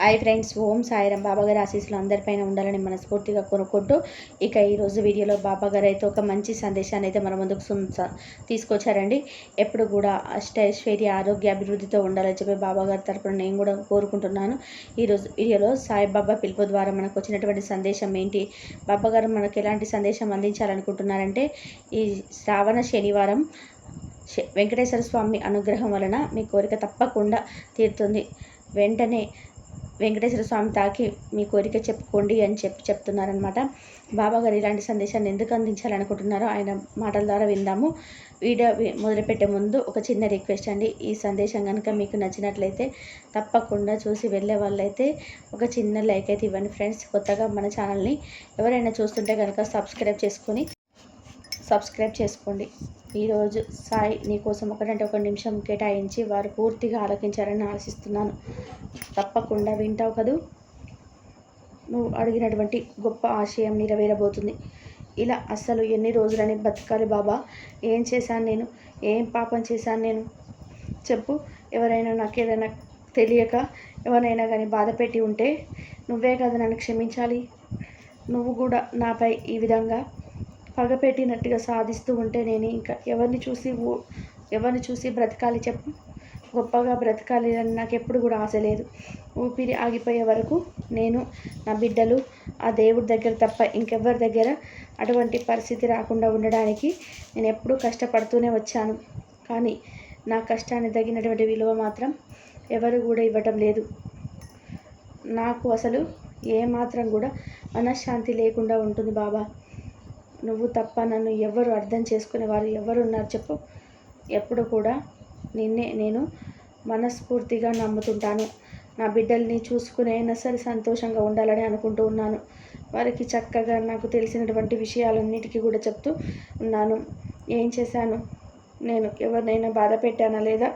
Hi friends ఓం సాయిరాం బాబాగారి ఆశీస్సులు అందరిపైన ఉండాలని మనస్ఫూర్తిగా కొనుక్కుంటూ ఇక ఈరోజు వీడియోలో బాబాగారు అయితే ఒక మంచి సందేశాన్ని అయితే మన ముందుకు తీసుకొచ్చారండి. ఎప్పుడు కూడా అష్టైశ్వర్య ఆరోగ్య అభివృద్ధితో ఉండాలని చెప్పి బాబాగారి తరపున నేను కూడా కోరుకుంటున్నాను. ఈరోజు వీడియోలో సాయిబాబా పిలుపు ద్వారా మనకు వచ్చినటువంటి సందేశం ఏంటి? బాబాగారు మనకు ఎలాంటి సందేశం అందించాలనుకుంటున్నారంటే ఈ శ్రావణ శనివారం శ- వెంకటేశ్వర స్వామి అనుగ్రహం వలన మీ కోరిక తప్పకుండా తీరుతుంది. వెంటనే వెంకటేశ్వర స్వామి తాకి మీ కోరిక చెప్పుకోండి అని చెప్పి చెప్తున్నారనమాట బాబా గారు ఇలాంటి సందేశాన్ని ఎందుకు అందించాలనుకుంటున్నారో ఆయన మాటల ద్వారా విందాము. వీడియో మొదలుపెట్టే ముందు ఒక చిన్న రిక్వెస్ట్ అండి. ఈ సందేశం కనుక మీకు నచ్చినట్లయితే తప్పకుండా చూసి వెళ్ళే వాళ్ళైతే ఒక చిన్న లైక్ అయితే ఇవ్వండి ఫ్రెండ్స్. కొత్తగా మన ఛానల్ని ఎవరైనా చూస్తుంటే కనుక సబ్స్క్రైబ్ చేసుకొని సబ్స్క్రైబ్ చేసుకోండి. ఈరోజు సాయి నీకోసం ఒకటంటే ఒక నిమిషం కేటాయించి వారు పూర్తిగా ఆలకించారని ఆశిస్తున్నాను. తప్పకుండా వింటావు కదూ? నువ్వు అడిగినటువంటి గొప్ప ఆశయం నెరవేరబోతుంది. ఇలా అస్సలు ఎన్ని రోజులని బతకాలి బాబా? ఏం చేశాను నేను? ఏం పాపం చేశాను నేను? చెప్పు ఎవరైనా నాకు ఏదైనా తెలియక ఎవరైనా కానీ బాధ పెట్టి ఉంటే నువ్వే కదా నన్ను క్షమించాలి? నువ్వు కూడా నాపై ఈ విధంగా పగపెట్టినట్టుగా సాధిస్తూ ఉంటే నేను ఇంకా ఎవరిని చూసి ఎవరిని చూసి బ్రతకాలి చెప్పు? గొప్పగా బ్రతకాలి అని నాకు ఎప్పుడు కూడా ఆశ లేదు. ఊపిరి ఆగిపోయే వరకు నేను నా బిడ్డలు ఆ దేవుడి దగ్గర తప్ప ఇంకెవ్వరి దగ్గర అటువంటి పరిస్థితి రాకుండా ఉండడానికి నేను ఎప్పుడూ కష్టపడుతూనే వచ్చాను. కానీ నా కష్టాన్ని తగినటువంటి విలువ మాత్రం ఎవరు కూడా ఇవ్వటం లేదు. నాకు అసలు ఏమాత్రం కూడా మనశ్శాంతి లేకుండా ఉంటుంది బాబా. నువ్వు తప్ప నన్ను ఎవరు అర్థం చేసుకునే వారు ఎవరు ఉన్నారు చెప్పు. ఎప్పుడు కూడా నిన్నే నేను మనస్ఫూర్తిగా నమ్ముతుంటాను. నా బిడ్డల్ని చూసుకుని అయినా సరే సంతోషంగా ఉండాలని అనుకుంటూ ఉన్నాను. వారికి చక్కగా నాకు తెలిసినటువంటి విషయాలన్నిటికీ కూడా చెప్తూ ఉన్నాను. ఏం చేశాను? నేను ఎవరినైనా బాధ పెట్టానా లేదా?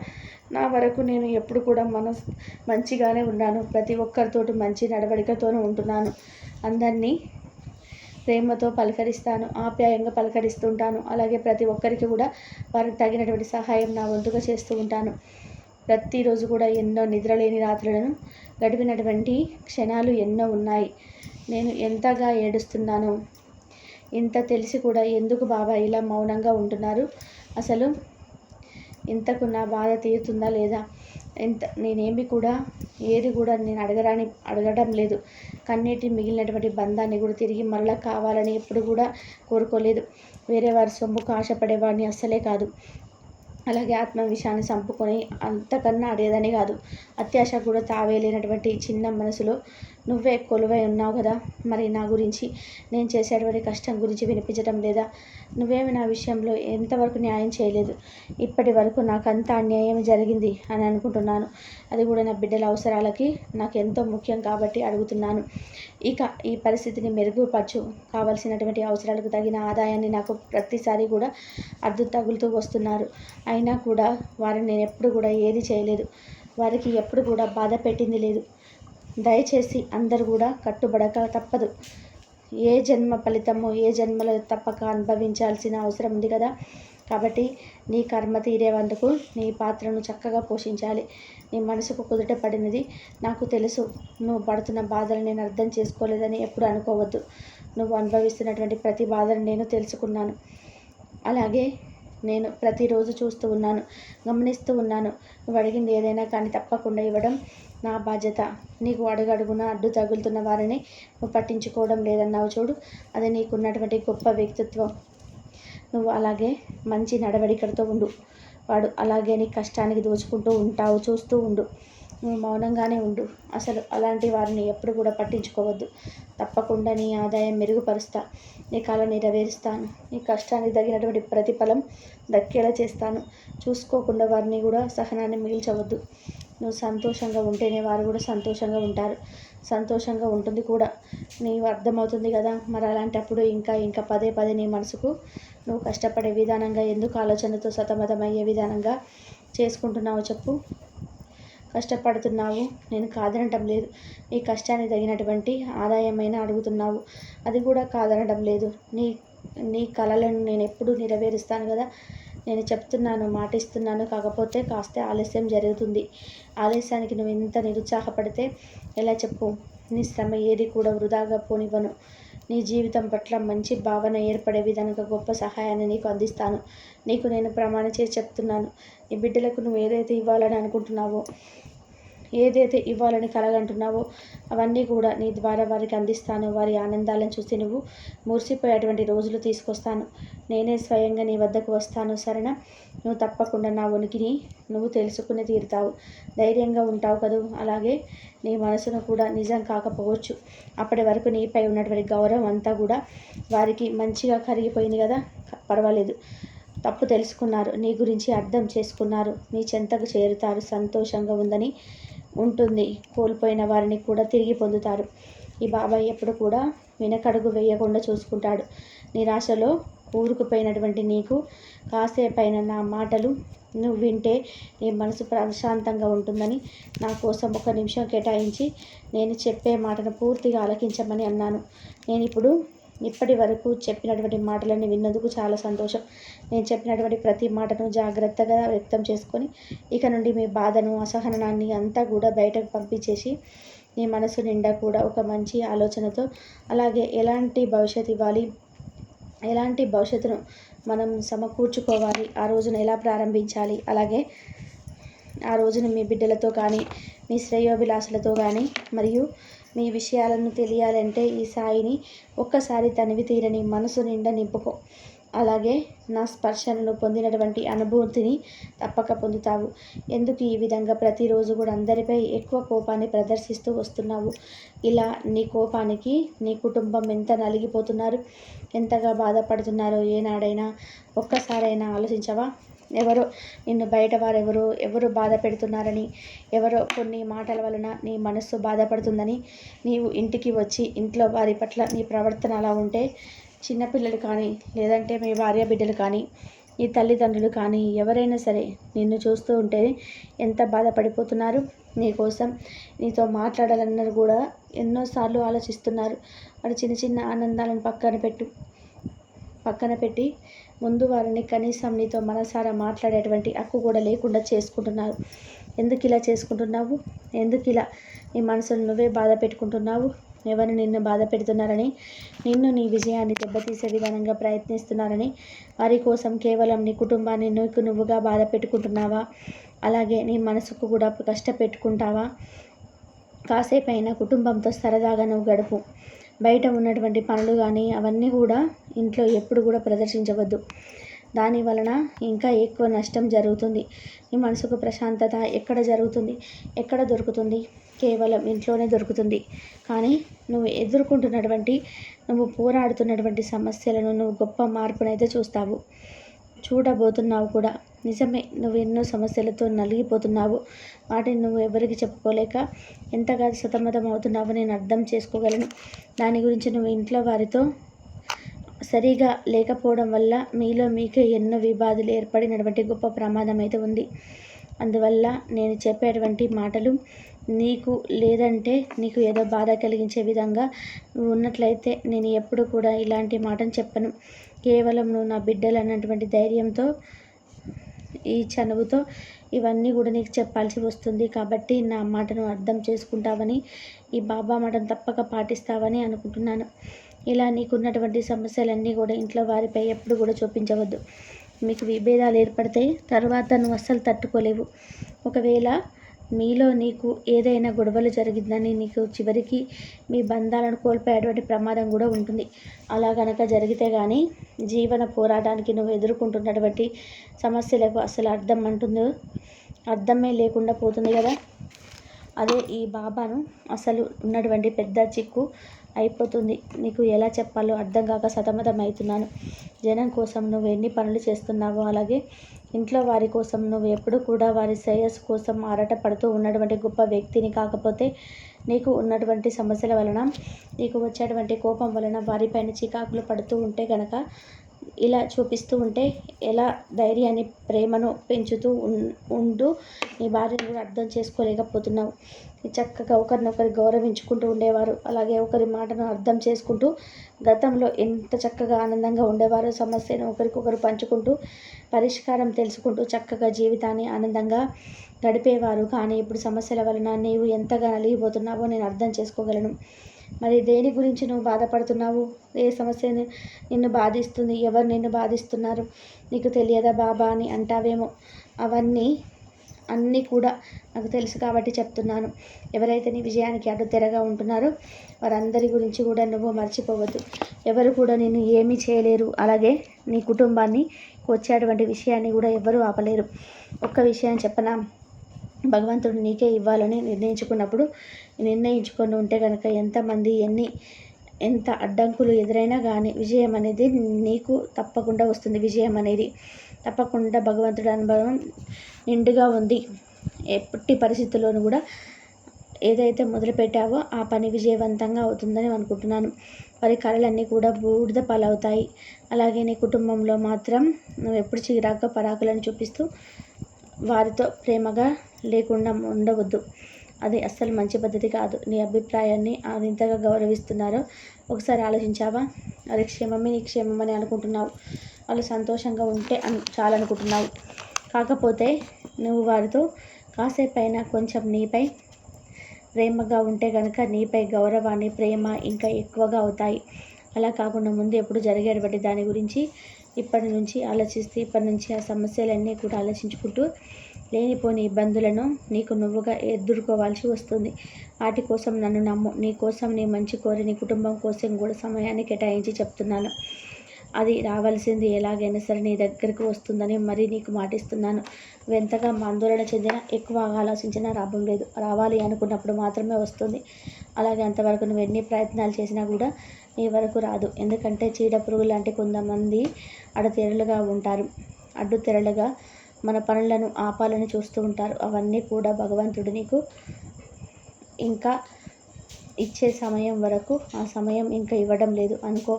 నా వరకు నేను ఎప్పుడు కూడా మనస్ మంచిగానే ఉన్నాను. ప్రతి ఒక్కరితోటి మంచి నడవడికతోనే ఉంటున్నాను. అందరినీ ప్రేమతో పలకరిస్తాను ఆప్యాయంగా పలకరిస్తుంటాను. అలాగే ప్రతి ఒక్కరికి కూడా వారికి తగినటువంటి సహాయం నా వంతుగా చేస్తూ ఉంటాను. ప్రతిరోజు కూడా ఎన్నో నిద్రలేని రాత్రులను గడిపినటువంటి క్షణాలు ఎన్నో ఉన్నాయి. నేను ఎంతగా ఏడుస్తున్నాను ఇంత తెలిసి కూడా ఎందుకు బాబా ఇలా మౌనంగా ఉంటున్నారు? అసలు ఇంతకు నా బాధ తీరుతుందా లేదా? ఎంత నేనేమి కూడా ఏది కూడా నేను అడగరాని అడగడం లేదు. కన్నీటి మిగిలినటువంటి బంధాన్ని కూడా తిరిగి మరలా కావాలని ఎప్పుడు కూడా కోరుకోలేదు. వేరే వారి సొమ్ముకు ఆశపడేవాడిని అస్సలే కాదు. అలాగే ఆత్మ విషయాన్ని చంపుకొని అంతకన్నా అడేదని కాదు. అత్యాశ కూడా తావేలేనటువంటి చిన్న మనసులో నువ్వే కొలువై ఉన్నావు కదా? మరి నా గురించి నేను చేసేటువంటి కష్టం గురించి వినిపించడం లేదా? నువ్వేమి నా విషయంలో ఎంతవరకు న్యాయం చేయలేదు? ఇప్పటి వరకు నాకు అంత అన్యాయం జరిగింది అని అనుకుంటున్నాను. అది కూడా నా బిడ్డల అవసరాలకి నాకు ఎంతో ముఖ్యం కాబట్టి అడుగుతున్నాను. ఇక ఈ పరిస్థితిని మెరుగుపరచు. కావలసినటువంటి అవసరాలకు తగిన ఆదాయాన్ని నాకు ప్రతిసారి కూడా అర్థం తగులుతూ వస్తున్నారు. అయినా కూడా వారిని నేను ఎప్పుడు కూడా ఏది చేయలేదు. వారికి ఎప్పుడు కూడా బాధ పెట్టింది లేదు. దయచేసి అందరూ కూడా కట్టుబడక తప్పదు. ఏ జన్మ ఫలితము ఏ జన్మలో తప్పక అనుభవించాల్సిన అవసరం ఉంది కదా. కాబట్టి నీ కర్మ తీరేవందుకు నీ పాత్రను చక్కగా పోషించాలి. నీ మనసుకు కుదుట పడినది నాకు తెలుసు. నువ్వు పడుతున్న బాధలు నేను అర్థం చేసుకోలేదని ఎప్పుడు అనుకోవద్దు. నువ్వు అనుభవిస్తున్నటువంటి ప్రతి బాధను నేను తెలుసుకున్నాను. అలాగే నేను ప్రతిరోజు చూస్తూ ఉన్నాను గమనిస్తూ ఉన్నాను. నువ్వు అడిగింది ఏదైనా కానీ తప్పకుండా ఇవ్వడం నా బాధ్యత. నీకు అడుగడుగున అడ్డు తగులుతున్న వారిని నువ్వు పట్టించుకోవడం లేదన్నావు చూడు. అది నీకున్నటువంటి గొప్ప వ్యక్తిత్వం. నువ్వు అలాగే మంచి నడవడికలతో ఉండు. వాడు అలాగే నీ కష్టానికి దోచుకుంటూ ఉంటావు చూస్తూ ఉండు. నువ్వు మౌనంగానే ఉండు. అసలు అలాంటి వారిని ఎప్పుడు కూడా పట్టించుకోవద్దు. తప్పకుండా నీ ఆదాయం మెరుగుపరుస్తా. నీ కళ నెరవేరుస్తాను. నీ కష్టానికి తగినటువంటి ప్రతిఫలం దక్కేలా చేస్తాను. చూసుకోకుండా వారిని కూడా సహనాన్ని మిగిల్చవద్దు. నువ్వు సంతోషంగా ఉంటేనే వారు కూడా సంతోషంగా ఉంటారు. సంతోషంగా ఉంటుంది కూడా. నీవు అర్థమవుతుంది కదా. మరి అలాంటప్పుడు ఇంకా ఇంకా పదే పదే నీ మనసుకు నువ్వు కష్టపడే విధానంగా ఎందుకు ఆలోచనతో సతమతమయ్యే విధానంగా చేసుకుంటున్నావు చెప్పు. కష్టపడుతున్నావు. నేను కాదనటం లేదు. నీ కష్టానికి తగినటువంటి ఆదాయమైనా అడుగుతున్నావు. అది కూడా కాదనటం లేదు. నీ నీ కళలను నేను ఎప్పుడూ నెరవేరుస్తాను కదా. నేను చెప్తున్నాను మాటిస్తున్నాను. కాకపోతే కాస్త ఆలస్యం జరుగుతుంది. ఆలస్యానికి నువ్వు ఇంత నిరుత్సాహపడితే ఎలా చెప్పు? నీ శ్రమ ఏది కూడా వృధాగా పోనివ్వను. నీ జీవితం పట్ల మంచి భావన ఏర్పడే విధంగా గొప్ప సహాయాన్ని నీకు అందిస్తాను. నీకు నేను ప్రమాణ చేసి చెప్తున్నాను. నీ బిడ్డలకు నువ్వు ఏదైతే ఇవ్వాలని అనుకుంటున్నావో ఏదైతే ఇవ్వాలని కలగంటున్నావో అవన్నీ కూడా నీ ద్వారా వారికి అందిస్తాను. వారి ఆనందాలను చూసి నువ్వు మురిసిపోయేటువంటి రోజులు తీసుకొస్తాను. నేనే స్వయంగా నీ వద్దకు వస్తాను సరేనా? నువ్వు తప్పకుండా నా ఉనికిని నువ్వు తెలుసుకుని తీరుతావు. ధైర్యంగా ఉంటావు కదూ? అలాగే నీ మనసును కూడా నిజం కాకపోవచ్చు. అప్పటి వరకు నీపై ఉన్నటువంటి గౌరవం అంతా కూడా వారికి మంచిగా కరిగిపోయింది కదా? పర్వాలేదు. తప్పు తెలుసుకున్నారు. నీ గురించి అర్థం చేసుకున్నారు. నీ చెంతకు చేరుతారు. సంతోషంగా ఉందని ఉంటుంది. కోల్పోయిన వారిని కూడా తిరిగి పొందుతారు. ఈ బాబాయ్ ఎప్పుడు కూడా వెనకడుగు వేయకుండా చూసుకుంటాడు. నిరాశలో ఊరుకుపోయినటువంటి నీకు కాసేపైన నా మాటలు నువ్వు వింటే నీ మనసు ప్రశాంతంగా ఉంటుందని నా కోసం ఒక నిమిషం కేటాయించి నేను చెప్పే మాటను పూర్తిగా ఆలకించమని అన్నాను. నేను ఇప్పుడు ఇప్పటి వరకు చెప్పినటువంటి మాటలన్నీ విన్నందుకు చాలా సంతోషం. నేను చెప్పినటువంటి ప్రతి మాటను జాగ్రత్తగా వ్యక్తం చేసుకొని ఇక నుండి మీ బాధను అసహనాన్ని అంతా కూడా బయటకు పంపించేసి మీ మనసు నిండా కూడా ఒక మంచి ఆలోచనతో అలాగే ఎలాంటి భవిష్యత్ ఇవ్వాలి ఎలాంటి భవిష్యత్తును మనం సమకూర్చుకోవాలి ఆ రోజును ఎలా ప్రారంభించాలి అలాగే ఆ రోజున మీ బిడ్డలతో కానీ మీ శ్రేయోభిలాసులతో కానీ మరియు మీ విషయాలను తెలియాలంటే ఈ సాయిని ఒక్కసారి తనివి తీరని మనసు నిండా నింపుకో. అలాగే నా స్పర్శలను పొందినటువంటి అనుభూతిని తప్పక పొందుతావు. ఎందుకు ఈ విధంగా ప్రతిరోజు కూడా అందరిపై ఎక్కువ కోపాన్ని ప్రదర్శిస్తూ వస్తున్నావు? ఇలా నీ కోపానికి నీ కుటుంబం ఎంత నలిగిపోతున్నారు? ఎంతగా బాధపడుతున్నారో ఏనాడైనా ఒక్కసారైనా ఆలోచించవా? ఎవరో? నిన్ను బయట వారు ఎవరు బాధ పెడుతున్నారని? ఎవరో కొన్ని మాటల వలన నీ మనస్సు బాధపడుతుందని నీవు ఇంటికి వచ్చి ఇంట్లో వారి పట్ల నీ ప్రవర్తన అలా ఉంటే చిన్నపిల్లలు కానీ లేదంటే మీ భార్య బిడ్డలు కానీ నీ తల్లిదండ్రులు కానీ ఎవరైనా సరే నిన్ను చూస్తూ ఉంటే ఎంత బాధపడిపోతున్నారు? నీ కోసం నీతో మాట్లాడాలన్నారు కూడా ఎన్నోసార్లు ఆలోచిస్తున్నారు. మరి చిన్న చిన్న ఆనందాలను పక్కన పెట్టు పక్కన పెట్టి ముందు వారిని కనీసం నీతో మనసారా మాట్లాడేటువంటి హక్కు కూడా లేకుండా చేసుకుంటున్నారు ఎందుకు ఇలా చేసుకుంటున్నావు? ఎందుకు ఇలా నీ మనసును నువ్వే బాధ పెట్టుకుంటున్నావు? ఎవరు నిన్ను బాధ పెడుతున్నారని నిన్ను నీ విజయాన్ని దెబ్బతీసే విధానంగా ప్రయత్నిస్తున్నారని వారి కోసం కేవలం నీ కుటుంబాన్ని నువ్వు నువ్వుగా బాధ పెట్టుకుంటున్నావా? అలాగే నీ మనసుకు కూడా కష్టపెట్టుకుంటావా? కాసేపైనా కుటుంబంతో సరదాగా నువ్వు గడుపు. బయట ఉన్నటువంటి పనులు కానీ అవన్నీ కూడా ఇంట్లో ఎప్పుడు కూడా ప్రదర్శించవద్దు. దాని వలన ఇంకా ఎక్కువ నష్టం జరుగుతుంది. మీ మనసుకు ప్రశాంతత ఎక్కడ జరుగుతుంది? ఎక్కడ దొరుకుతుంది? కేవలం ఇంట్లోనే దొరుకుతుంది. కానీ నువ్వు ఎదుర్కొంటున్నటువంటి నువ్వు పోరాడుతున్నటువంటి సమస్యలను నువ్వు గొప్ప మార్పునైతే చూస్తావు. చూడబోతున్నావు కూడా. నిజమే నువ్వు ఎన్నో సమస్యలతో నలిగిపోతున్నావు. వాటిని నువ్వు ఎవరికి చెప్పుకోలేక ఎంతగా సతమతం అవుతున్నావో నేను అర్థం చేసుకోగలను. దాని గురించి నువ్వు ఇంట్లో వారితో సరిగా లేకపోవడం వల్ల మీలో మీకే ఎన్నో వివాదాలు ఏర్పడినటువంటి గొప్ప ప్రమాదం అయితే ఉంది. అందువల్ల నేను చెప్పేటువంటి మాటలు నీకు లేదంటే నీకు ఏదో బాధ కలిగించే విధంగా నువ్వు ఉన్నట్లయితే నేను ఎప్పుడు కూడా ఇలాంటి మాటను చెప్పను. కేవలం నువ్వు నా బిడ్డలు అన్నటువంటి ధైర్యంతో ఈ చనువుతో ఇవన్నీ కూడా నీకు చెప్పాల్సి వస్తుంది. కాబట్టి నా మాటను అర్థం చేసుకుంటావని ఈ బాబా మాటను తప్పక పాటిస్తావని అనుకుంటున్నాను. ఇలా నీకున్నటువంటి సమస్యలన్నీ కూడా ఇంట్లో వారిపై ఎప్పుడు కూడా చూపించవద్దు. మీకు విభేదాలు ఏర్పడితే తర్వాత నువ్వు అస్సలు తట్టుకోలేవు. ఒకవేళ మీలో నీకు ఏదైనా గొడవలు జరిగిందని నీకు చివరికి మీ బంధాలను కోల్పోయేటువంటి ప్రమాదం కూడా ఉంటుంది. అలా కనుక జరిగితే కానీ జీవన పోరాటానికి నువ్వు ఎదుర్కొంటున్నటువంటి సమస్యలకు అసలు అర్థం అంటుందో అర్థమే లేకుండా పోతుంది కదా? అదే ఈ బాబాను అసలు ఉన్నటువంటి పెద్ద చిక్కు అయిపోతుంది. నీకు ఎలా చెప్పాలో అర్థం కాక సతమతం అవుతున్నాను జనం కోసం నువ్వు ఎన్ని పనులు చేస్తున్నావో అలాగే ఇంట్లో వారి కోసం నువ్వు ఎప్పుడు కూడా వారి శ్రేయస్సు కోసం ఆరాట పడుతూ ఉన్నటువంటి గొప్ప వ్యక్తిని కాకపోతే నీకు ఉన్నటువంటి సమస్యల వలన నీకు వచ్చేటువంటి కోపం వలన వారిపైన చికాకులు పడుతూ ఉంటే కనుక ఇలా చూపిస్తూ ఉంటే ఎలా ధైర్యాన్ని ప్రేమను పెంచుతూ ఉంటూ నీ భార్యను కూడా అర్థం చేసుకోలేకపోతున్నావు. చక్కగా ఒకరినొకరు గౌరవించుకుంటూ ఉండేవారు. అలాగే ఒకరి మాటను అర్థం చేసుకుంటూ గతంలో ఎంత చక్కగా ఆనందంగా ఉండేవారు సమస్యను ఒకరికొకరు పంచుకుంటూ పరిష్కారం తెలుసుకుంటూ చక్కగా జీవితాన్ని ఆనందంగా గడిపేవారు. కానీ ఇప్పుడు సమస్యల వలన నీవు ఎంతగా నలిగిపోతున్నావో నేను అర్థం చేసుకోగలను. మరి దేని గురించి నువ్వు బాధపడుతున్నావు? ఏ సమస్య నిన్ను బాధిస్తుంది? ఎవరు నిన్ను బాధిస్తున్నారు? నీకు తెలియదా బాబా అని అంటావేమో. అవన్నీ అన్నీ కూడా నాకు తెలుసు కాబట్టి చెప్తున్నాను. ఎవరైతే నీ విజయానికి అడ్డుతెరగా ఉంటున్నారో వారందరి గురించి కూడా నువ్వు మర్చిపోవద్దు. ఎవరు కూడా నేను ఏమీ చేయలేరు. అలాగే నీ కుటుంబాన్ని వచ్చేటువంటి విషయాన్ని కూడా ఎవరు ఆపలేరు. ఒక్క విషయం చెప్పనా? భగవంతుడు నీకే ఇవ్వాలని నిర్ణయించుకున్నప్పుడు నిర్ణయించుకొని ఉంటే కనుక ఎంతమంది ఎన్ని ఎంత అడ్డంకులు ఎదురైనా కానీ విజయం అనేది నీకు తప్పకుండా వస్తుంది. విజయం అనేది తప్పకుండా భగవంతుడి అనుభవం నిండుగా ఉంది. ఎప్పటి పరిస్థితుల్లోనూ కూడా ఏదైతే మొదలుపెట్టావో ఆ పని విజయవంతంగా అవుతుందని అనుకుంటున్నాను. వారి కళలన్నీ కూడా బూడిద పాలవుతాయి. అలాగే నీ కుటుంబంలో మాత్రం నువ్వు ఎప్పుడు చిరాగ్గా పరాకులను చూపిస్తూ వారితో ప్రేమగా లేకుండా ఉండవద్దు. అది అస్సలు మంచి పద్ధతి కాదు. నీ అభిప్రాయాన్ని అది ఇంతగా గౌరవిస్తున్నారో ఒకసారి ఆలోచించావా? అది క్షేమమే నీ క్షేమమని అనుకుంటున్నావు. వాళ్ళు సంతోషంగా ఉంటే అను చాలనుకుంటున్నావు. కాకపోతే నువ్వు వారితో కాసేపైనా కొంచెం నీపై ప్రేమగా ఉంటే కనుక నీపై గౌరవాన్ని ప్రేమ ఇంకా ఎక్కువగా అవుతాయి. అలా కాకుండా ముందు ఎప్పుడు జరిగేటువంటి దాని గురించి ఇప్పటి నుంచి ఆలోచిస్తే ఇప్పటి నుంచి ఆ సమస్యలన్నీ కూడా ఆలోచించుకుంటూ లేనిపోని ఇబ్బందులను నీకు నువ్వుగా ఎదుర్కోవాల్సి వస్తుంది. వాటి కోసం నన్ను నమ్ము. నీ కోసం నీ మంచి కోరి నీ కుటుంబం కోసం కూడా సమయాన్ని కేటాయించి చెప్తున్నాను. అది రావాల్సింది ఎలాగైనా సరే నీ దగ్గరకు వస్తుందని మరీ నీకు మాటిస్తున్నాను. నువ్వు ఎంతగా ఆందోళన చెందినా ఎక్కువ ఆలోచించినా లాభం లేదు. రావాలి అనుకున్నప్పుడు మాత్రమే వస్తుంది. అలాగే అంతవరకు నువ్వు ఎన్ని ప్రయత్నాలు చేసినా కూడా నీ వరకు రాదు. ఎందుకంటే చీడ పురుగు లాంటి కొంతమంది అడతెరలుగా ఉంటారు. అడ్డు తెరలుగా మన పనులను ఆపాలని చూస్తూ ఉంటారు. అవన్నీ కూడా భగవంతుడు నీకు ఇంకా ఇచ్చే సమయం వరకు ఆ సమయం ఇంకా ఇవ్వడం లేదు. అనుకో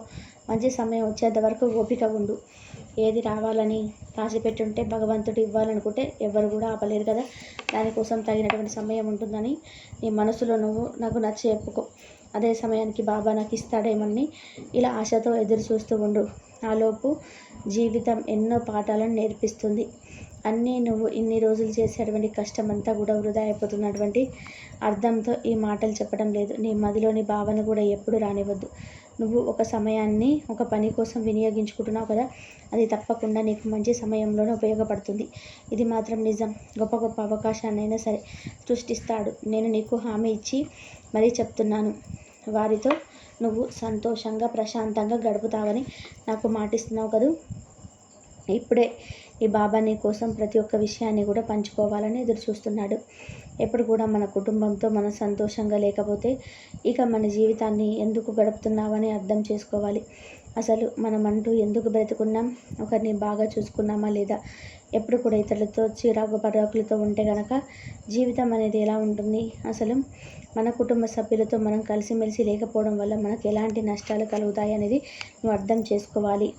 మంచి సమయం వచ్చేంత వరకు ఓపిక ఉండు. ఏది రావాలని రాసిపెట్టుంటే భగవంతుడు ఇవ్వాలనుకుంటే ఎవరు కూడా ఆపలేరు కదా. దానికోసం తగినటువంటి సమయం ఉంటుందని నీ మనసులో నువ్వు నాకు నచ్చ చెప్పుకో అదే సమయానికి బాబా నాకు ఇస్తాడేమని ఇలా ఆశతో ఎదురు చూస్తూ ఉండు. ఆలోపు జీవితం ఎన్నో పాఠాలను నేర్పిస్తుంది. అన్నీ నువ్వు ఇన్ని రోజులు చేసేటువంటి కష్టం అంతా కూడా వృధా అయిపోతున్నటువంటి అర్థంతో ఈ మాటలు చెప్పడం లేదు. నీ మదిలోని భావన కూడా ఎప్పుడు రానివ్వద్దు. నువ్వు ఒక సమయాన్ని ఒక పని కోసం వినియోగించుకుంటున్నావు కదా అది తప్పకుండా నీకు మంచి సమయంలోనే ఉపయోగపడుతుంది. ఇది మాత్రం నిజం. గొప్ప గొప్ప అవకాశాన్నైనా సరే సృష్టిస్తాడు. నేను నీకు హామీ ఇచ్చి మరీ చెప్తున్నాను. వారితో నువ్వు సంతోషంగా ప్రశాంతంగా గడుపుతావని నాకు మాటిస్తున్నావు కదూ? ఇప్పుడే ఈ బాబా నీ కోసం ప్రతి ఒక్క విషయాన్ని కూడా పంచుకోవాలని ఎదురు చూస్తున్నాడు. ఎప్పుడు కూడా మన కుటుంబంతో మనం సంతోషంగా లేకపోతే ఇక మన జీవితాన్ని ఎందుకు గడుపుతున్నామని అర్థం చేసుకోవాలి. అసలు మనం అంటూ ఎందుకు బ్రతుకున్నాం? ఒకరిని బాగా చూసుకున్నామా లేదా? ఎప్పుడు కూడా ఇతరులతో చిరాకు పరాకులతో ఉంటే కనుక జీవితం అనేది ఎలా ఉంటుంది? అసలు మన కుటుంబ సభ్యులతో మనం కలిసిమెలిసి లేకపోవడం వల్ల మనకు ఎలాంటి నష్టాలు కలుగుతాయి అనేది నువ్వు అర్థం చేసుకోవాలి.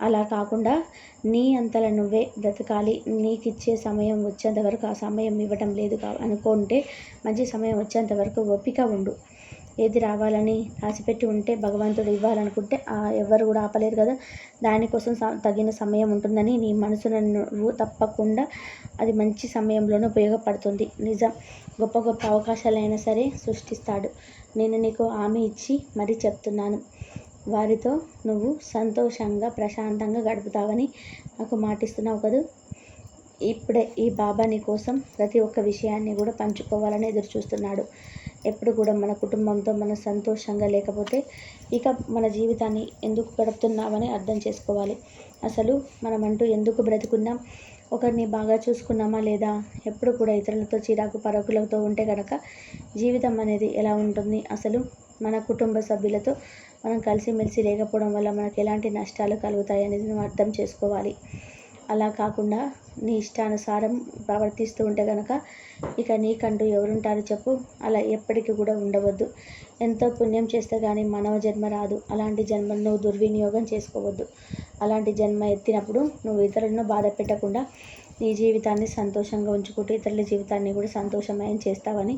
అలా కాకుండా నీ అంతల నువ్వే బ్రతకాలి. నీకు ఇచ్చే సమయం వచ్చేంత వరకు ఆ సమయం ఇవ్వటం లేదు కా అనుకుంటే మంచి సమయం వచ్చేంత వరకు ఓపిక ఉండు. ఏది రావాలని రాసిపెట్టి ఉంటే భగవంతుడు ఇవ్వాలనుకుంటే ఎవరు కూడా ఆపలేరు కదా. దానికోసం తగిన సమయం ఉంటుందని నీ మనసును నువ్వు తప్పకుండా అది మంచి సమయంలోనే ఉపయోగపడుతుంది. నిజం. గొప్ప గొప్ప అవకాశాలైనా సరే సృష్టిస్తాడు. నేను నీకు హామీ ఇచ్చి మరీ చెప్తున్నాను. వారితో నువ్వు సంతోషంగా ప్రశాంతంగా గడుపుతావని నాకు మాటిస్తున్నావు కదూ. ఇప్పుడే ఈ బాబా నీ కోసం ప్రతి ఒక్క విషయాన్ని కూడా పంచుకోవాలని ఎదురు చూస్తున్నాడు ఎప్పుడు కూడా మన కుటుంబంతో మనం సంతోషంగా లేకపోతే ఇక మన జీవితాన్ని ఎందుకు గడుపుతున్నామని అర్థం చేసుకోవాలి. అసలు మనం అంటూ ఎందుకు బ్రతుకున్నాం? ఒకరిని బాగా చూసుకున్నామా లేదా? ఎప్పుడు కూడా ఇతరులతో చిరాకు పరకులతో ఉంటే కనుక జీవితం అనేది ఎలా ఉంటుంది? అసలు మన కుటుంబ సభ్యులతో మనం కలిసిమెలిసి లేకపోవడం వల్ల మనకు ఎలాంటి నష్టాలు కలుగుతాయి అనేది నువ్వు అర్థం చేసుకోవాలి. అలా కాకుండా నీ ఇష్టానుసారం ప్రవర్తిస్తూ ఉంటే కనుక ఇక నీకంటూ ఎవరుంటారు చెప్పు. అలా ఎప్పటికీ కూడా ఉండవద్దు. ఎంతో పుణ్యం చేస్తే కానీ మానవ జన్మ రాదు. అలాంటి జన్మను నువ్వు దుర్వినియోగం చేసుకోవద్దు. అలాంటి జన్మ ఎత్తినప్పుడు నువ్వు ఇతరులను బాధ పెట్టకుండా నీ జీవితాన్ని సంతోషంగా ఉంచుకుంటూ ఇతరుల జీవితాన్ని కూడా సంతోషమయం చేస్తావని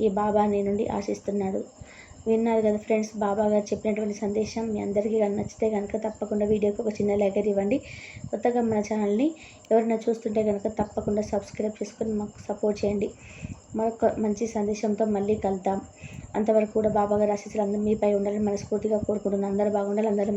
ఈ బాబా నీ నుండి ఆశిస్తున్నాడు. విన్నారు కదా ఫ్రెండ్స్ బాబా గారు చెప్పినటువంటి సందేశం మీ అందరికీ కానీ నచ్చితే కనుక తప్పకుండా వీడియోకి ఒక చిన్న లైక్ ఇవ్వండి. కొత్తగా మన ఛానల్ని ఎవరైనా చూస్తుంటే కనుక తప్పకుండా సబ్స్క్రైబ్ చేసుకొని మాకు సపోర్ట్ చేయండి. మరొక మంచి సందేశంతో మళ్ళీ కలుద్దాం. అంతవరకు కూడా బాబా గారి ఆశీస్సులు అందరూ మీపై ఉండాలని మనస్ఫూర్తిగా కోరుకుంటున్నాను. అందరూ బాగుండాలి అందరూ